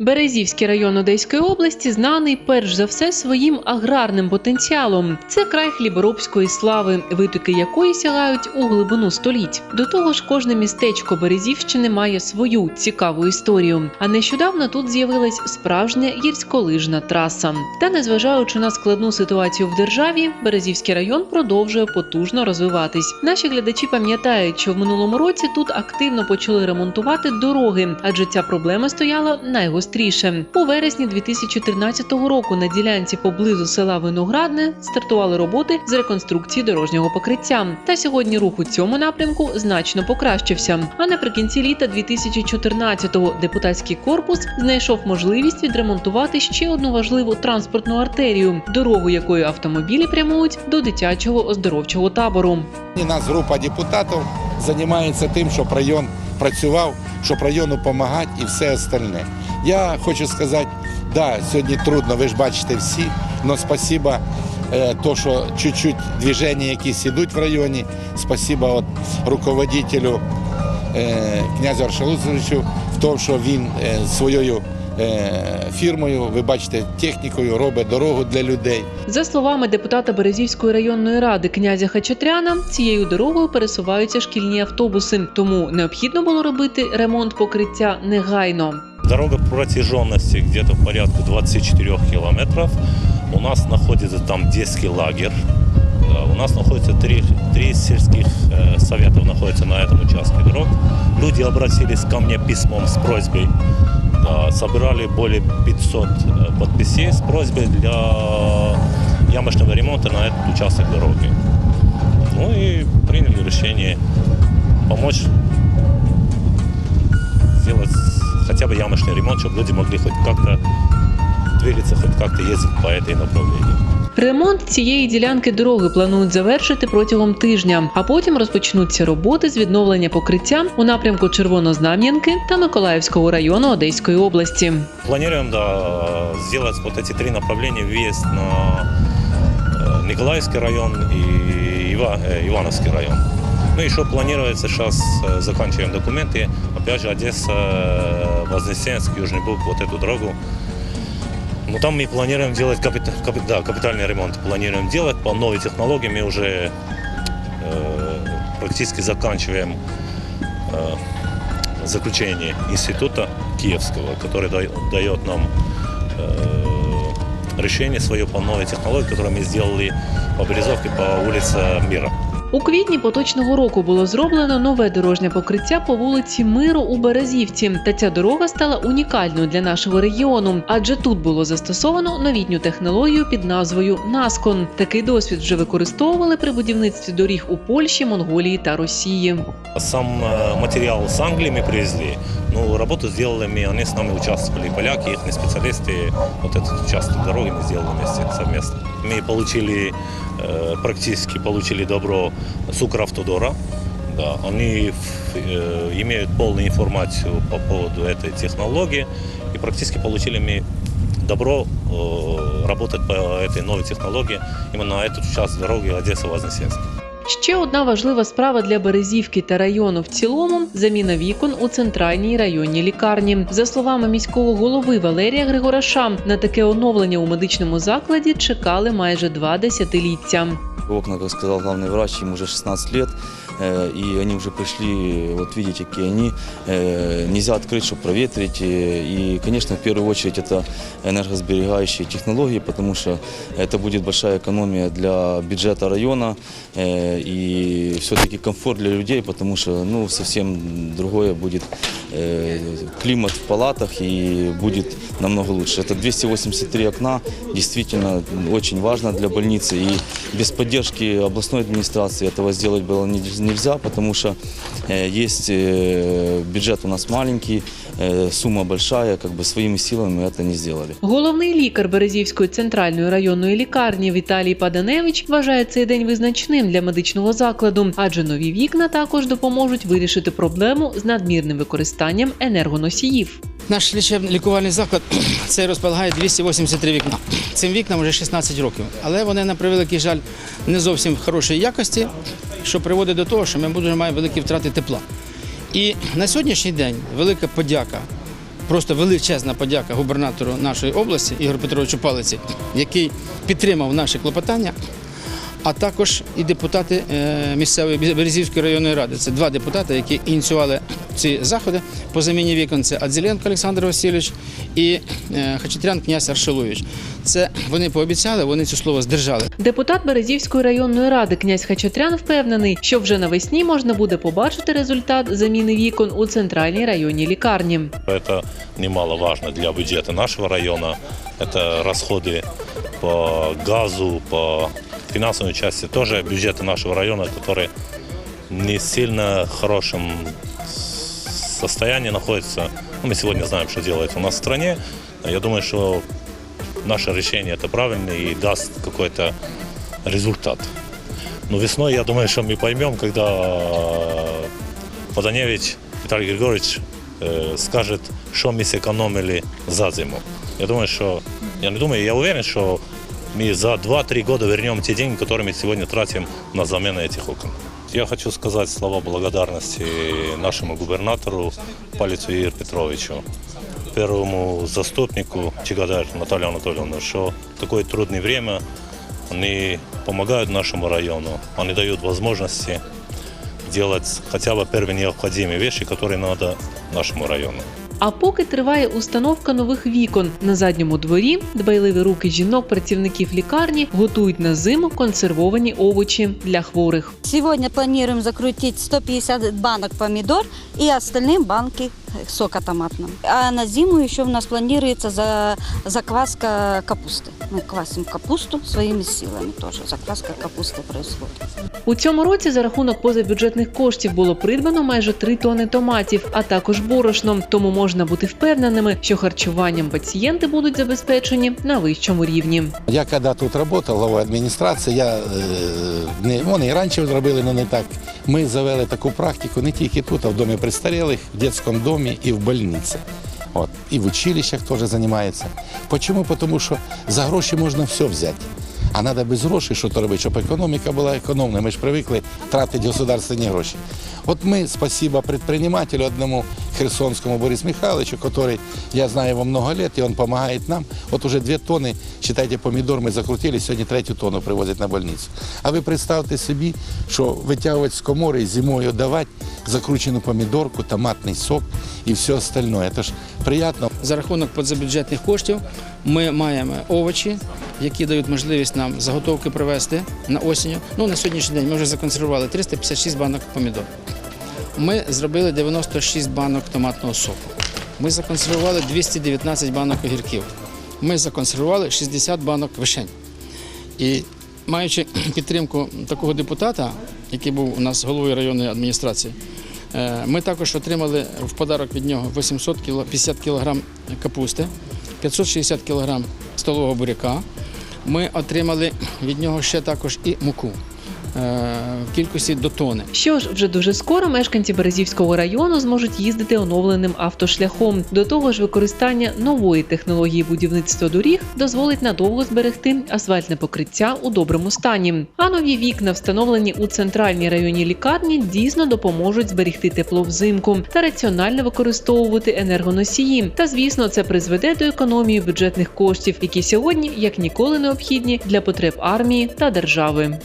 Березівський район Одеської області знаний перш за все своїм аграрним потенціалом. Це край хліборобської слави, витоки якої сягають у глибину століть. До того ж, кожне містечко Березівщини має свою цікаву історію. А нещодавно тут з'явилась справжня гірськолижна траса. Та незважаючи на складну ситуацію в державі, Березівський район продовжує потужно розвиватись. Наші глядачі пам'ятають, що в минулому році тут активно почали ремонтувати дороги, адже ця проблема стояла найгостріше. У вересні 2013 року на ділянці поблизу села Виноградне стартували роботи з реконструкції дорожнього покриття. Та сьогодні рух у цьому напрямку значно покращився. А наприкінці літа 2014-го депутатський корпус знайшов можливість відремонтувати ще одну важливу транспортну артерію, дорогу якою автомобілі прямують до дитячого оздоровчого табору. І нас група депутатів займається тим, щоб район працював, щоб району допомагати і все остальне. Я хочу сказати, да, сьогодні трудно, ви ж бачите всі, але спасибо, е, то, що чуть-чуть движення якісь ідуть в районі. спасіба от руководителю е, князю Аршалузовичу в тому, що він е, своєю фірмою, ви бачите, технікою робить дорогу для людей. За словами депутата Березівської районної ради князя Хачатряна, цією дорогою пересуваються шкільні автобуси, тому необхідно було робити ремонт покриття негайно. Дорога протяженности где-то порядка 24 километров. У нас находится там детский лагерь. У нас находится три, три сельских э, советов находятся на этом участке дорог. Люди обратились ко мне письмом с просьбой. Да, собирали более 500 э, подписей с просьбой для ямочного ремонта на этот участок дороги. Ну и приняли решение помочь сделать хотя бы ямочный ремонт, чтобы люди могли хоть как-то двигаться, хоть как-то ездить по этой направлению. Ремонт цієї ділянки дороги планують завершити протягом тижня, а потім розпочнуться роботи з відновлення покриття у напрямку Червонознам'янки та Миколаївського району Одеської області. Планируем да, сделать вот эти три направления въезд на э, Николаевский район и Ива- э, Ивановский район. Ну, еще планируется, сейчас э, заканчиваем документы, опять же, Одесса, э, Вознесенск, Южный Буг, вот эту дорогу. Ну, там мы планируем делать капита- капи- да, капитальный ремонт. Планируем делать по новой технологии. Мы уже э, практически заканчиваем э, заключение института Киевского, который дает, нам э, решение свое по новой технологии, которую мы сделали по Березовке по улице Мира. У квітні поточного року було зроблено нове дорожнє покриття по вулиці Миру у Березівці. Та ця дорога стала унікальною для нашого регіону, адже тут було застосовано новітню технологію під назвою Наскон. Такий досвід вже використовували при будівництві доріг у Польщі, Монголії та Росії. Сам э, материал с Англии мы привезли. Ну, работу сделали мы, они с нами участвовали, поляки, их специалисты. Вот этот участок дороги мы сделали вместе совместно. Мы получили, э, практически получили добро с Укравтодора. Да, они э, имеют полную информацию по поводу этой технологии. И практически получили мы добро э, работать по этой новой технологии именно на этот участок дороги Одесса-Вознесенск. Ще одна важлива справа для Березівки та району в цілому заміна вікон у центральній районній лікарні. За словами міського голови Валерія Григораша, на таке оновлення у медичному закладі чекали майже два десятиліття. Окна, як сказав главный врач, йому вже 16 лет, э, и они уже пришли, вот видите, какие они. Э, Нельзя открыть, чтобы проветрить. э, И, конечно, в первую очередь это энергосберегающие технологии, потому что это будет большая экономия для бюджета района э, и все-таки комфорт для людей, потому что ну, совсем другое будет э, климат в палатах и будет намного лучше. Это 283 окна, действительно очень важно для больницы. И без поддержки областной администрации этого сделать было не- нельзя, потому что э, есть э, бюджет у нас маленький, э, сумма большая, как бы своими силами мы это не сделали. Головний лікар Березівської центральної районної лікарні Віталій Паданевич вважає цей день визначним для медичного закладу, адже нові вікна також допоможуть вирішити проблему з надмірним використанням енергоносіїв. Наш лічебний лікувальний заклад цей розполагає 283 вікна. Цим вікнам вже 16 років, але вони на превеликий жаль не зовсім хорошої якості, що приводить до того, що ми будемо маємо великі втрати тепла. І на сьогоднішній день велика подяка просто величезна подяка губернатору нашої області Ігорю Петровичу Палиці, який підтримав наші клопотання А також і депутати е, місцевої Березівської районної ради. Це два депутати, які ініціювали ці заходи по заміні вікон. Це Адзеленко Олександр Васильович і е, Хачатрян князь Аршилович. Це вони пообіцяли, вони це слово здержали. Депутат Березівської районної ради князь Хачатрян впевнений, що вже навесні можна буде побачити результат заміни вікон у центральній районній лікарні. Это немаловажно для бюджета нашего района. Это расходы по газу, по финансовой части. Тоже бюджеты нашего района, которые не сильно в хорошем состоянии находятся. Ну, мы сегодня знаем, что делается у нас в стране. Я думаю, что наше решение это правильное и даст какой-то результат. Но весной, я думаю, что мы поймем, когда Поданевич Виталий Григорьевич э, скажет, что мы сэкономили за зиму. Я думаю, что, я не думаю, я уверен, что мы за 2-3 года вернем те деньги, которые мы сегодня тратим на замену этих окон. Я хочу сказать слова благодарности нашему губернатору Палицу Игорю Петровичу, первому заступнику Чигадар Наталью Анатольевну, что в такое трудное время они помогают нашему району, они дают возможности делать хотя бы первые необходимые вещи, которые надо нашему району. А поки триває установка нових вікон на задньому дворі, дбайливі руки жінок, працівників лікарні готують на зиму консервовані овочі для хворих. Сьогодні плануємо закрутити 150 банок помідор і остальні банки сока томатного. А на зиму ще в нас планується за, закваска капусты. Мы квасим капусту своими силами тоже. Закваска капусты происходит. У цьому році за рахунок позабюджетних коштів було придбано майже 3 тони томатів, а також борошно. Тому можна бути впевненими, що харчуванням пацієнти будуть забезпечені на вищому рівні. Я коли тут працював, главою адміністрації, я, е, не, вони і раніше зробили, але не так. Ми завели таку практику не тільки тут, а в домі престарілих, в дитячому домі і в больниці. От. І в училищах теж займається. Чому? Тому що за гроші можна все взяти. А треба без грошей що то робити, щоб економіка була економна. Ми ж привикли тратити государственні гроші. От ми, спасибо предпринимателю одному Херсонскому Борису Михайловичу, который, я знаю его много лет, и он помогает нам. Вот уже две тонны, считайте, помидор мы закрутили, сьогодні третю тонну привозять на больницю. А ви представте собі, що витягувати з комори і зимою давати закручену помідорку, томатний сок і все остальное. Це ж приємно. За рахунок позабюджетних коштів ми маємо овочі, які дають можливість нам заготовки привезти на осінню. Ну, на сьогоднішній день ми вже законсервували 356 банок помідор. Ми зробили 96 банок томатного соку. Ми законсервували 219 банок огірків. Ми законсервували 60 банок вишень. І маючи підтримку такого депутата, який був у нас головою районної адміністрації, е, ми також отримали в подарок від нього 850 кг капусти, 560 кг столового буряка. Ми отримали від нього ще також і муку в кількості до тони. Що ж, вже дуже скоро мешканці Березівського району зможуть їздити оновленим автошляхом. До того ж, використання нової технології будівництва доріг дозволить надовго зберегти асфальтне покриття у доброму стані. А нові вікна, встановлені у центральній районній лікарні, дійсно допоможуть зберегти тепло взимку та раціонально використовувати енергоносії. Та звісно, це призведе до економії бюджетних коштів, які сьогодні як ніколи необхідні для потреб армії та держави.